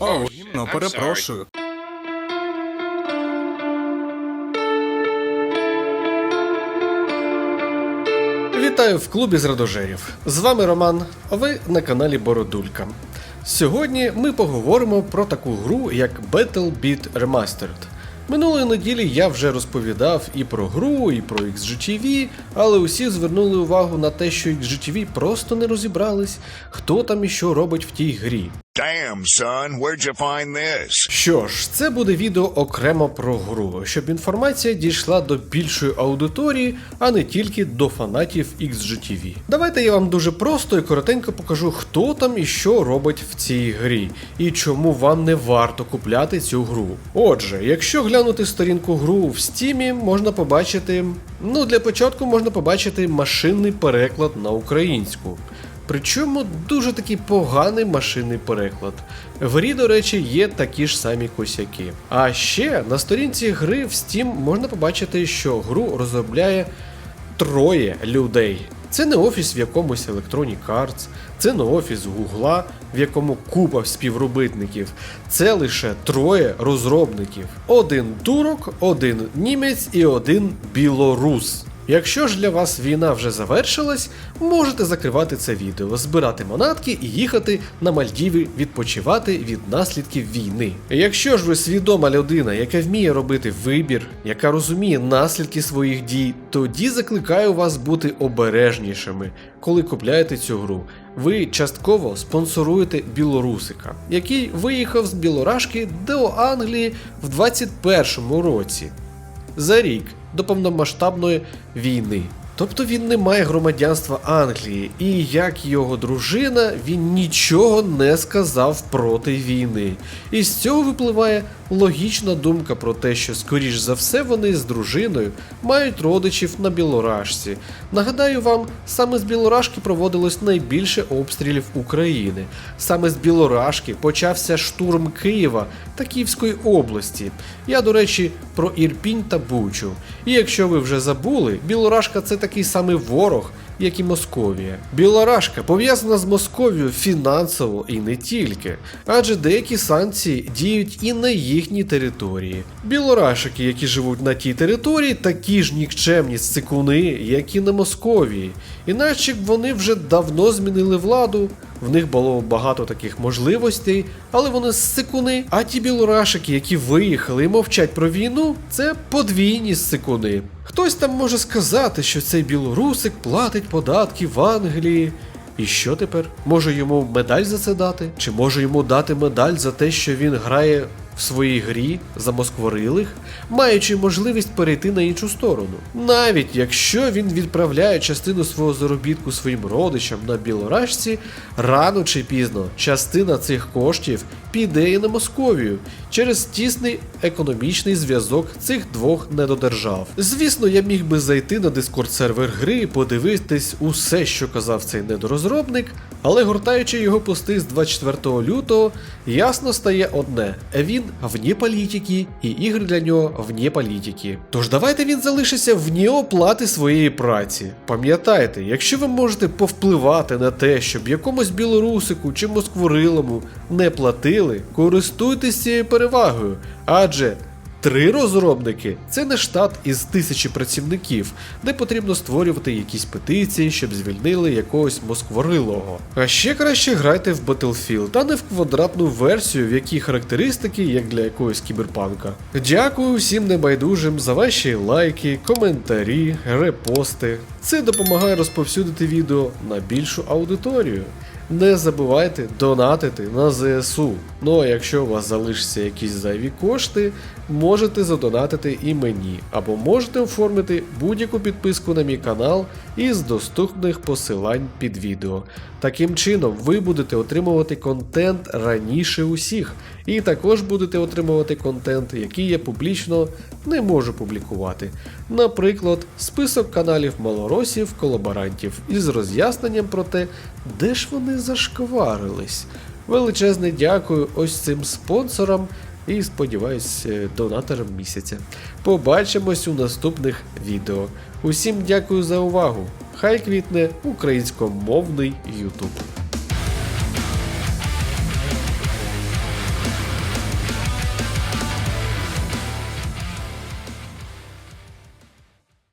О, гімно, перепрошую. Вітаю в клубі з радожерів. З вами Роман, а ви на каналі Бородулька. Сьогодні ми поговоримо про таку гру, як Battle Beat Remastered. Минулої неділі я вже розповідав і про гру, і про XGTV, але усі звернули увагу на те, що XGTV просто не розібрались, хто там і що робить в тій грі. Damn, son, where'd you find this? Що ж, це буде відео окремо про гру, щоб інформація дійшла до більшої аудиторії, а не тільки до фанатів XGTV. Давайте я вам дуже просто і коротенько покажу, хто там і що робить в цій грі, і чому вам не варто купляти цю гру. Отже, якщо глянути сторінку гру в стімі, можна побачити. Ну, для початку можна побачити машинний переклад на українську. Причому дуже такий поганий машинний переклад. В грі, до речі, є такі ж самі косяки. А ще на сторінці гри в Steam можна побачити, що гру розробляє троє людей. Це не офіс в якомусь Electronic Arts, це не офіс Гугла, в якому купа співробітників. Це лише троє розробників: один турок, один німець і один білорус. Якщо ж для вас війна вже завершилась, можете закривати це відео, збирати манатки і їхати на Мальдіви відпочивати від наслідків війни. Якщо ж ви свідома людина, яка вміє робити вибір, яка розуміє наслідки своїх дій, тоді закликаю вас бути обережнішими, коли купляєте цю гру. Ви частково спонсоруєте білорусика, який виїхав з Білорашки до Англії в 21-му році за рік до повномасштабної війни. Тобто він не має громадянства Англії, і як його дружина, він нічого не сказав проти війни. І з цього випливає логічна думка про те, що, скоріш за все, вони з дружиною мають родичів на Білорашці. Нагадаю вам, саме з Білорашки проводилось найбільше обстрілів України. Саме з Білорашки почався штурм Києва та Київської області. Я, до речі, про Ірпінь та Бучу. І якщо ви вже забули, Білорашка це такий самий ворог, як і Московія. Білорашка пов'язана з Московією фінансово і не тільки, адже деякі санкції діють і на їхній території. Білорашики, які живуть на тій території, такі ж нікчемні цикуни, як і на Московії. Іначе вони вже давно змінили владу. В них було багато таких можливостей, але вони сикуни. А ті білорашики, які виїхали і мовчать про війну, це подвійні сикуни. Хтось там може сказати, що цей білорусик платить податки в Англії. І що тепер? Може йому медаль за це дати? Чи може йому дати медаль за те, що він грає в своїй грі за москворилих, маючи можливість перейти на іншу сторону? Навіть якщо він відправляє частину свого заробітку своїм родичам на білорашці, рано чи пізно частина цих коштів піде і на Московію через тісний економічний зв'язок цих двох недодержав. Звісно, я міг би зайти на дискорд сервер гри і подивитись усе, що казав цей недорозробник, але гортаючи його пости з 24 лютого, ясно стає одне: він вне політики, і ігри для нього вне політики. Тож давайте він залишиться вне оплати своєї праці. Пам'ятайте, якщо ви можете повпливати на те, щоб якомусь білорусику чи москворилому не платили, користуйтесь цією перевагою, адже Три розробники це не штат із тисячі працівників, де потрібно створювати якісь петиції, щоб звільнили якогось москворилого. А ще краще грайте в Battlefield, а не в квадратну версію, в якій характеристики, як для якогось кіберпанка. Дякую всім небайдужим за ваші лайки, коментарі, репости. Це допомагає розповсюдити відео на більшу аудиторію. Не забувайте донатити на ЗСУ. Ну а якщо у вас залишаться якісь зайві кошти, можете задонатити і мені, або можете оформити будь-яку підписку на мій канал із доступних посилань під відео. Таким чином, ви будете отримувати контент раніше усіх, і також будете отримувати контент, який я публічно не можу публікувати. Наприклад, список каналів малоросів, колаборантів із роз'ясненням про те, де ж вони зашкварились. Величезне дякую ось цим спонсорам і сподіваюсь, донатором місяця. Побачимось у наступних відео. Усім дякую за увагу! Хай квітне українськомовний YouTube.